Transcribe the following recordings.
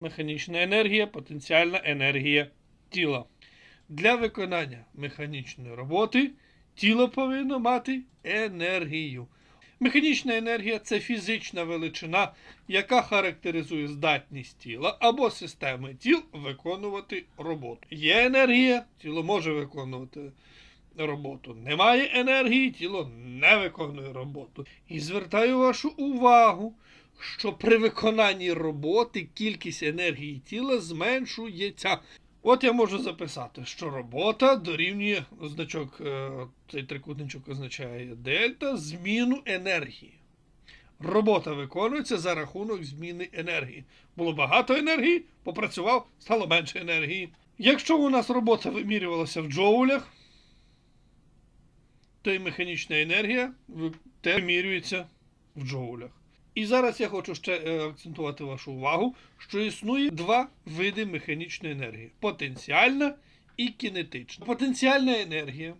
Механічна енергія, потенціальна енергія тіла. Для виконання механічної роботи тіло повинно мати енергію. Механічна енергія це фізична величина, яка характеризує здатність тіла або системи тіл виконувати роботу. Є енергія, тіло може виконувати роботу. Немає енергії, тіло не виконує роботу. І звертаю вашу увагу, що при виконанні роботи кількість енергії тіла зменшується. От я можу записати, що робота дорівнює значок, е, цей трикутничок означає дельта, зміну енергії. Робота виконується за рахунок зміни енергії. Було багато енергії, попрацював, стало менше енергії. Якщо у нас робота вимірювалася в джоулях, то і механічна енергія ви- вимірюється в джоулях. І зараз я хочу ще е, акцентувати вашу увагу, що існує два види механічної енергії: потенціальна і кінетична. Потенціальна енергія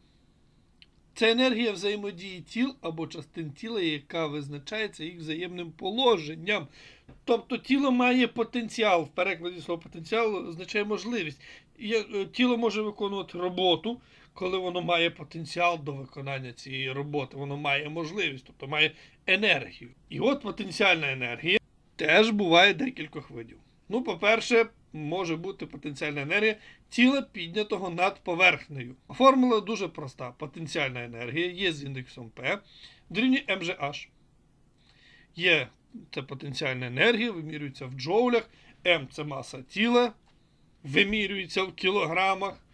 це енергія взаємодії тіл або частин тіла, яка визначається їх взаємним положенням. Тобто тіло має потенціал. В перекладі слова потенціал означає можливість. Е, Тіло може виконувати роботу, коли воно має потенціал до виконання цієї роботи. Воно має можливість, тобто має енергію. І от потенціальна енергія теж буває декількох видів. Ну, по-перше, може бути потенціальна енергія тіла піднятого над поверхнею. Формула дуже проста. Потенціальна енергія є з індексом P дорівнює mgh. Є це потенціальна енергія, вимірюється в джоулях. М це маса тіла, вимірюється в кілограмах.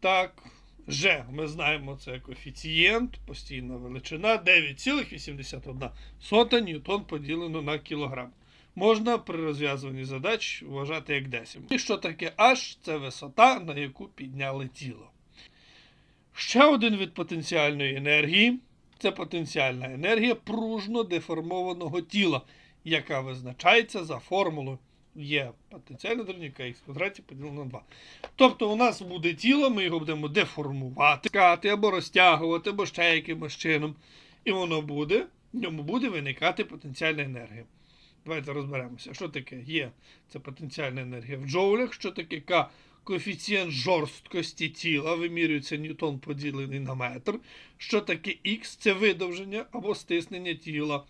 Так, Ж, ми знаємо, це коефіцієнт, постійна величина 9,81 ньютон поділено на кілограм. Можна при розв'язуванні задач вважати як 10. І що таке H? Це висота, на яку підняли тіло. Ще один від потенціальної енергії це потенціальна енергія пружно деформованого тіла, яка визначається за формулою є потенціальна дорівнює х квадраті поділено на 2. Тобто у нас буде тіло, ми його будемо деформувати, скати або розтягувати, або ще якимось чином. І воно буде, в ньому буде виникати потенціальна енергія. Давайте розберемося, що таке є. Це потенціальна енергія в джоулях, що таке К коефіцієнт жорсткості тіла, вимірюється ньютон поділений на метр. Що таке Х це видовження або стиснення тіла.